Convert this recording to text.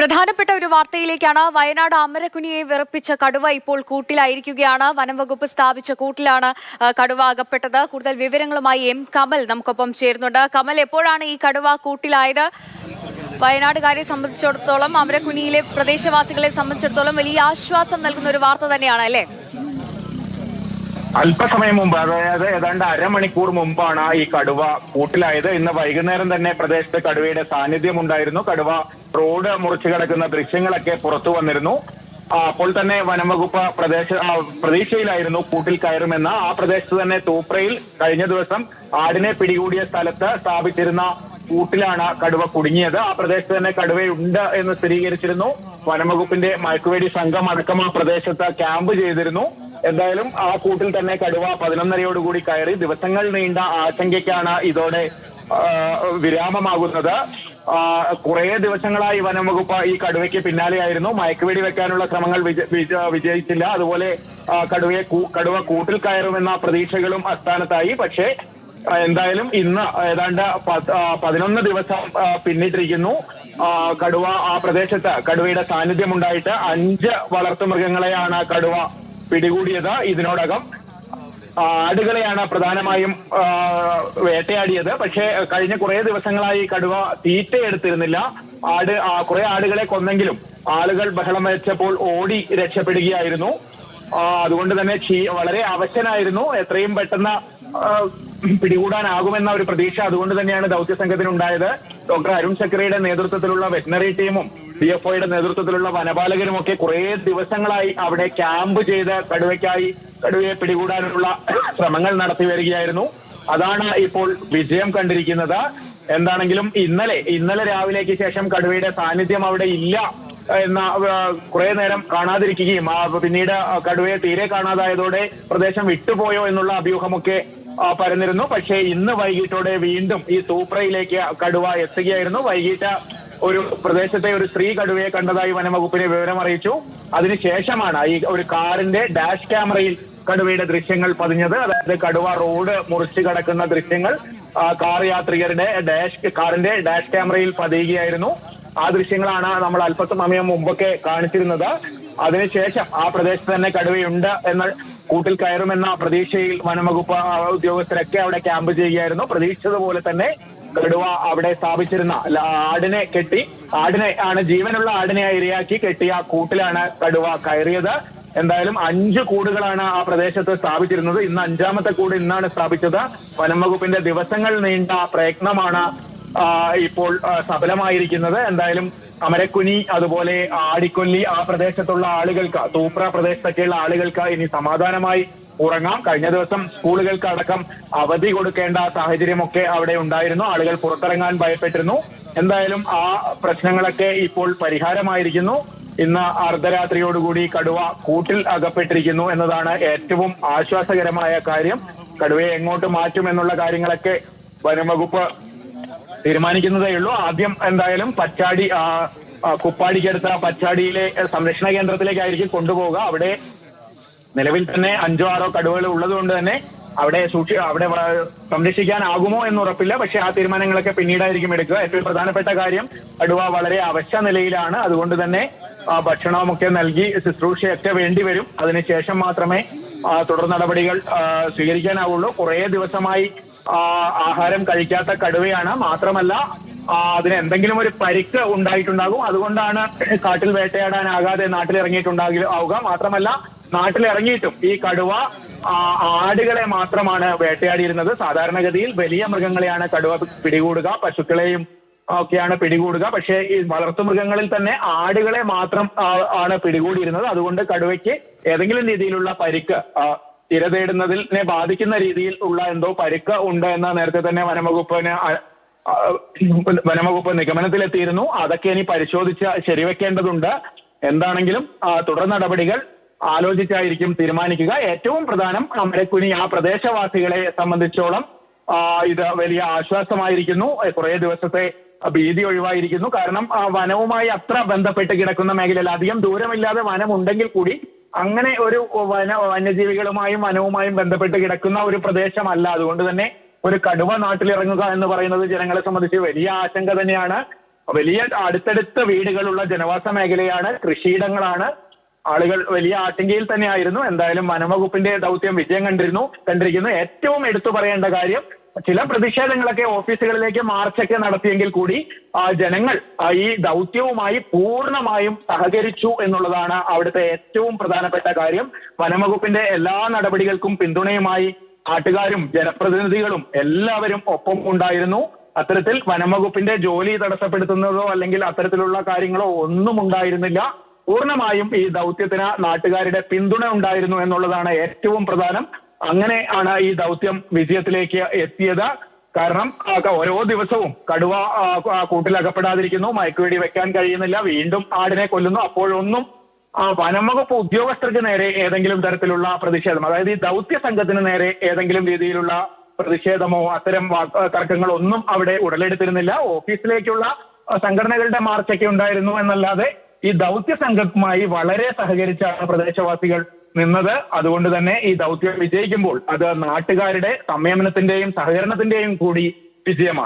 പ്രധാനപ്പെട്ട ഒരു വാർത്തയിലേക്കാണ് വയനാട് അമരക്കുനിയെ വിറപ്പിച്ച കടുവ ഇപ്പോൾ കൂട്ടിലായിരിക്കുകയാണ്. വനംവകുപ്പ് സ്ഥാപിച്ച കൂട്ടിലാണ് കടുവ അകപ്പെട്ടത്. കൂടുതൽ വിവരങ്ങളുമായി എം കമൽ നമുക്കൊപ്പം ചേരുന്നുണ്ട്. കമൽ എപ്പോഴാണ് ഈ കടുവ കൂട്ടിലായത്? വയനാടുകാരെ സംബന്ധിച്ചിടത്തോളം അമരക്കുനിയിലെ പ്രദേശവാസികളെ സംബന്ധിച്ചിടത്തോളം വലിയ ആശ്വാസം നൽകുന്ന ഒരു വാർത്ത തന്നെയാണ് അല്ലേ? അല്പസമയം മുമ്പ് അതായത് ഏതാണ്ട് അരമണിക്കൂർ മുമ്പാണ് ഈ കടുവ കൂട്ടിലായത്. ഇന്ന് വൈകുന്നേരം തന്നെ പ്രദേശത്ത് കടുവയുടെ സാന്നിധ്യം ഉണ്ടായിരുന്നു. കടുവ റോഡ് മുറിച്ചു കിടക്കുന്ന ദൃശ്യങ്ങളൊക്കെ പുറത്തു വന്നിരുന്നു. അപ്പോൾ തന്നെ വനംവകുപ്പ് പ്രദേശ പ്രതീക്ഷയിലായിരുന്നു കൂട്ടിൽ കയറുമെന്ന്. ആ പ്രദേശത്ത് തന്നെ തൂപ്രയിൽ കഴിഞ്ഞ ദിവസം ആടിനെ പിടികൂടിയ സ്ഥലത്ത് സ്ഥാപിച്ചിരുന്ന കൂട്ടിലാണ് കടുവ കുടുങ്ങിയത്. ആ പ്രദേശത്ത് തന്നെ കടുവയുണ്ട് എന്ന് സ്ഥിരീകരിച്ചിരുന്നു. വനംവകുപ്പിന്റെ മയക്കുവേടി സംഘം അടക്കം ആ പ്രദേശത്ത് ക്യാമ്പ് ചെയ്തിരുന്നു. എന്തായാലും ആ കൂട്ടിൽ തന്നെ കടുവ പതിനൊന്നരയോടുകൂടി കയറി ദിവസങ്ങൾ നീണ്ട ആശങ്കയ്ക്കാണ് ഇതോടെ വിരാമമാകുന്നത്. കുറേ ദിവസങ്ങളായി വനം വകുപ്പ് ഈ കടുവയ്ക്ക് പിന്നാലെയായിരുന്നു. മയക്കുവെടി വെക്കാനുള്ള ശ്രമങ്ങൾ വിജ- വിജ- വിജയിച്ചില്ല. അതുപോലെ കടുവയെ കടുവ കൂട്ടിൽ കയറുമെന്ന പ്രതീക്ഷകളും അസ്ഥാനത്തായി. പക്ഷേ എന്തായാലും ഇന്ന് ഏതാണ്ട് പതിനൊന്ന് ദിവസം പിന്നിട്ടിരിക്കുന്നു. കടുവ ആ പ്രദേശത്ത് കടുവയുടെ സാന്നിധ്യം ഉണ്ടായിട്ട് അഞ്ച് വളർത്തുമൃഗങ്ങളെയാണ് കടുവ പിടികൂടിയത്. ഇതിനോടകം ആടുകളെയാണ് പ്രധാനമായും വേട്ടയാടിയത്. പക്ഷേ കഴിഞ്ഞ കുറെ ദിവസങ്ങളായി കടുവ തീറ്റ എടുത്തിരുന്നില്ല ആട് കുറെ ആടുകളെ കൊന്നെങ്കിലും ആളുകൾ ബഹളം വെച്ചപ്പോൾ ഓടി രക്ഷപ്പെടുകയായിരുന്നു. അതുകൊണ്ട് തന്നെ വളരെ അവശനായിരുന്നു. എത്രയും പെട്ടെന്ന് പിടികൂടാനാകുമെന്ന ഒരു പ്രതീക്ഷ അതുകൊണ്ട് തന്നെയാണ് ദൗത്യ സംഘത്തിനുണ്ടായത് ഡോക്ടർ അരുൺ ചക്രയുടെ നേതൃത്വത്തിലുള്ള വെറ്റിനറി ടീമും ഡി എഫ് ഒയുടെ നേതൃത്വത്തിലുള്ള വനപാലകരും ഒക്കെ കുറെ ദിവസങ്ങളായി അവിടെ ക്യാമ്പ് ചെയ്ത് കടുവയ്ക്കായി കടുവയെ പിടികൂടാനുള്ള ശ്രമങ്ങൾ നടത്തി വരികയായിരുന്നു. അതാണ് ഇപ്പോൾ വിജയം കണ്ടിരിക്കുന്നത്. എന്താണെങ്കിലും ഇന്നലെ ഇന്നലെ രാവിലേക്ക് ശേഷം കടുവയുടെ സാന്നിധ്യം അവിടെ ഇല്ല എന്ന കുറെ നേരം കാണാതിരിക്കുകയും പിന്നീട് കടുവയെ തീരെ കാണാതായതോടെ പ്രദേശം വിട്ടുപോയോ എന്നുള്ള അഭ്യൂഹമൊക്കെ പരന്നിരുന്നു. പക്ഷേ ഇന്ന് വൈകിട്ടോടെ വീണ്ടും ഈ സൂപ്രയിലേക്ക് കടുവ എത്തുകയായിരുന്നു. വൈകിട്ട് ഒരു പ്രദേശത്തെ ഒരു സ്ത്രീ കടുവയെ കണ്ടതായി വനംവകുപ്പിനെ വിവരം അറിയിച്ചു. അതിനുശേഷമാണ് ഈ ഒരു കാറിന്റെ ഡാഷ് ക്യാമറയിൽ കടുവയുടെ ദൃശ്യങ്ങൾ പതിഞ്ഞത്. അതായത് കടുവ റോഡ് മുറിച്ചു കടക്കുന്ന ദൃശ്യങ്ങൾ കാർ യാത്രികരുടെ ഡാഷ് കാറിന്റെ ഡാഷ് ക്യാമറയിൽ പതിയുകയായിരുന്നു. ആ ദൃശ്യങ്ങളാണ് നമ്മൾ അല്പസമയം മുമ്പൊക്കെ കാണിച്ചിരുന്നത്. അതിനുശേഷം ആ പ്രദേശത്ത് തന്നെ കടുവയുണ്ട് എന്ന കൂട്ടിൽ കയറുമെന്ന പ്രതീക്ഷയിൽ വനംവകുപ്പ് വകുപ്പ് ഉദ്യോഗസ്ഥരൊക്കെ അവിടെ ക്യാമ്പ് ചെയ്യുകയായിരുന്നു. പ്രതീക്ഷിച്ചതുപോലെ തന്നെ കടുവ അവിടെ സ്ഥാപിച്ചിരുന്ന ആടിനെ കെട്ടി ആടിനെ ആണ് ജീവനുള്ള ആടിനെ ഇരയാക്കി കെട്ടിയ കൂട്ടിലാണ് കടുവ കയറിയത്. എന്തായാലും അഞ്ച് കൂടുകളാണ് ആ പ്രദേശത്ത് സ്ഥാപിച്ചിരുന്നത്. ഇന്ന് അഞ്ചാമത്തെ കൂട് ഇന്നാണ് സ്ഥാപിച്ചത്. വനം വകുപ്പിന്റെ ദിവസങ്ങൾ നീണ്ട പ്രയത്നമാണ് ഇപ്പോൾ സഫലമായിരിക്കുന്നത്. എന്തായാലും അമരക്കുനി അതുപോലെ ആടിക്കൊല്ലി ആ പ്രദേശത്തുള്ള ആളുകൾക്ക് തൂപ്ര പ്രദേശത്തൊക്കെയുള്ള ആളുകൾക്ക് ഇനി സമാധാനമായി ഉറങ്ങാം. കഴിഞ്ഞ ദിവസം സ്കൂളുകൾക്ക് അടക്കം അവധി കൊടുക്കേണ്ട സാഹചര്യമൊക്കെ അവിടെ ഉണ്ടായിരുന്നു. ആളുകൾ പുറത്തിറങ്ങാൻ ഭയപ്പെട്ടിരുന്നു. എന്തായാലും ആ പ്രശ്നങ്ങളൊക്കെ ഇപ്പോൾ പരിഹാരമായിരിക്കുന്നു. ഇന്ന് അർദ്ധരാത്രിയോടുകൂടി കടുവ കൂട്ടിൽ അകപ്പെട്ടിരിക്കുന്നു എന്നതാണ് ഏറ്റവും ആശ്വാസകരമായ കാര്യം. കടുവയെ എങ്ങോട്ട് മാറ്റും എന്നുള്ള കാര്യങ്ങളൊക്കെ വനംവകുപ്പ് തീരുമാനിക്കുന്നതേ ഉള്ളൂ. ആദ്യം എന്തായാലും പച്ചാടി കുപ്പാടിക്കടുത്ത പച്ചാടിയിലെ സംരക്ഷണ കേന്ദ്രത്തിലേക്കായിരിക്കും കൊണ്ടുപോവുക. അവിടെ നിലവിൽ തന്നെ അഞ്ചോ ആറോ കടുവകൾ ഉള്ളതുകൊണ്ട് തന്നെ അവിടെ സൂക്ഷി അവിടെ സംരക്ഷിക്കാനാകുമോ എന്ന് ഉറപ്പില്ല. പക്ഷെ ആ തീരുമാനങ്ങളൊക്കെ പിന്നീടായിരിക്കും എടുക്കുക. ഏറ്റവും പ്രധാനപ്പെട്ട കാര്യം കടുവ വളരെ അവശ്യ നിലയിലാണ്. അതുകൊണ്ട് തന്നെ ഭക്ഷണമൊക്കെ നൽകി ശുശ്രൂഷയൊക്കെ വേണ്ടി വരും. അതിനുശേഷം മാത്രമേ തുടർ നടപടികൾ സ്വീകരിക്കാനാവുള്ളൂ. കുറേ ദിവസമായി ആഹാരം കഴിക്കാത്ത കടുവയാണ്. മാത്രമല്ല അതിന് എന്തെങ്കിലും ഒരു പരിക്ക് ഉണ്ടായിട്ടുണ്ടാകും. അതുകൊണ്ടാണ് കാട്ടിൽ വേട്ടയാടാനാകാതെ നാട്ടിലിറങ്ങിയിട്ടുണ്ടാകുക മാത്രമല്ല നാട്ടിലിറങ്ങിയിട്ടും ഈ കടുവ ആടുകളെ മാത്രമാണ് വേട്ടയാടിയിരുന്നത്. സാധാരണഗതിയിൽ വലിയ മൃഗങ്ങളെയാണ് കടുവ പിടികൂടുക പശുക്കളെയും ഒക്കെയാണ് പിടികൂടുക. പക്ഷേ ഈ വളർത്തുമൃഗങ്ങളിൽ തന്നെ ആടുകളെ മാത്രം ആണ് പിടികൂടിയിരുന്നത്. അതുകൊണ്ട് കടുവയ്ക്ക് ഏതെങ്കിലും രീതിയിലുള്ള പരിക്ക് ഇര തേടുന്നതിനെ ബാധിക്കുന്ന രീതിയിൽ ഉള്ള എന്തോ പരിക്ക് ഉണ്ട് എന്ന് നേരത്തെ തന്നെ വനംവകുപ്പിന് വനംവകുപ്പ് നിഗമനത്തിലെത്തിയിരുന്നു. അതൊക്കെ ഇനി പരിശോധിച്ച് ശരിവെക്കേണ്ടതുണ്ട്. എന്താണെങ്കിലും തുടർ നടപടികൾ ആലോചിച്ചായിരിക്കും തീരുമാനിക്കുക. ഏറ്റവും പ്രധാനം അമരക്കുനി ആ പ്രദേശവാസികളെ സംബന്ധിച്ചോളം ഇത് വലിയ ആശ്വാസമായിരിക്കുന്നു. കുറേ ദിവസത്തെ ഭീതി ഒഴിവായിരിക്കുന്നു. കാരണം വനവുമായി അത്ര ബന്ധപ്പെട്ട് കിടക്കുന്ന മേഖലയിൽ അധികം ദൂരമില്ലാതെ വനം ഉണ്ടെങ്കിൽ കൂടി അങ്ങനെ ഒരു വന വന്യജീവികളുമായും വനവുമായും ബന്ധപ്പെട്ട് കിടക്കുന്ന ഒരു പ്രദേശമല്ല. അതുകൊണ്ട് തന്നെ ഒരു കടുവ നാട്ടിലിറങ്ങുക എന്ന് പറയുന്നത് ജനങ്ങളെ സംബന്ധിച്ച് വലിയ ആശങ്ക തന്നെയാണ്. വലിയ അടുത്തടുത്ത വീടുകളുള്ള ജനവാസ മേഖലയാണ് കൃഷിയിടങ്ങളാണ്. ആളുകൾ വലിയ ആശങ്കയിൽ തന്നെയായിരുന്നു. എന്തായാലും വനംവകുപ്പിന്റെ ദൗത്യം വിജയം കണ്ടിരുന്നു. കണ്ടിരിക്കുന്നു. ഏറ്റവും എടുത്തു പറയേണ്ട കാര്യം ചില പ്രതിഷേധങ്ങളൊക്കെ ഓഫീസുകളിലേക്ക് മാർച്ചൊക്കെ നടത്തിയെങ്കിൽ കൂടി ജനങ്ങൾ ഈ ദൗത്യവുമായി പൂർണമായും സഹകരിച്ചു എന്നുള്ളതാണ് അവിടുത്തെ ഏറ്റവും പ്രധാനപ്പെട്ട കാര്യം. വനംവകുപ്പിന്റെ എല്ലാ നടപടികൾക്കും പിന്തുണയുമായി നാട്ടുകാരും ജനപ്രതിനിധികളും എല്ലാവരും ഒപ്പം ഉണ്ടായിരുന്നു. അത്തരത്തിൽ വനംവകുപ്പിന്റെ ജോലി തടസ്സപ്പെടുത്തുന്നതോ അല്ലെങ്കിൽ അത്തരത്തിലുള്ള കാര്യങ്ങളോ ഒന്നും ഉണ്ടായിരുന്നില്ല. പൂർണമായും ഈ ദൗത്യത്തിന് നാട്ടുകാരുടെ പിന്തുണ ഉണ്ടായിരുന്നു എന്നുള്ളതാണ് ഏറ്റവും പ്രധാനം. അങ്ങനെ ആണ് ഈ ദൗത്യം വിജയത്തിലേക്ക് എത്തിയത്. കാരണം ഓരോ ദിവസവും കടുവ കൂട്ടിലകപ്പെടാതിരിക്കുന്നു മയക്കുവെടി വെക്കാൻ കഴിയുന്നില്ല. വീണ്ടും ആടിനെ കൊല്ലുന്നു. അപ്പോഴൊന്നും വനംവകുപ്പ് ഉദ്യോഗസ്ഥർക്ക് നേരെ ഏതെങ്കിലും തരത്തിലുള്ള പ്രതിഷേധം അതായത് ഈ ദൗത്യ സംഘത്തിന് നേരെ ഏതെങ്കിലും രീതിയിലുള്ള പ്രതിഷേധമോ അത്തരം വാ- തർക്കങ്ങളോ ഒന്നും അവിടെ ഉടലെടുത്തിരുന്നില്ല. ഓഫീസിലേക്കുള്ള സംഘടനകളുടെ മാർച്ചൊക്കെ ഉണ്ടായിരുന്നു എന്നല്ലാതെ ഈ ദൗത്യ സംഘമായി വളരെ സഹകരിച്ചാണ് പ്രദേശവാസികൾ നിന്നത്. അതുകൊണ്ട് തന്നെ ഈ ദൗത്യം വിജയിക്കുമ്പോൾ അത് നാട്ടുകാരുടെ സംയമനത്തിന്റെയും സഹകരണത്തിന്റെയും കൂടി വിജയമാണ്.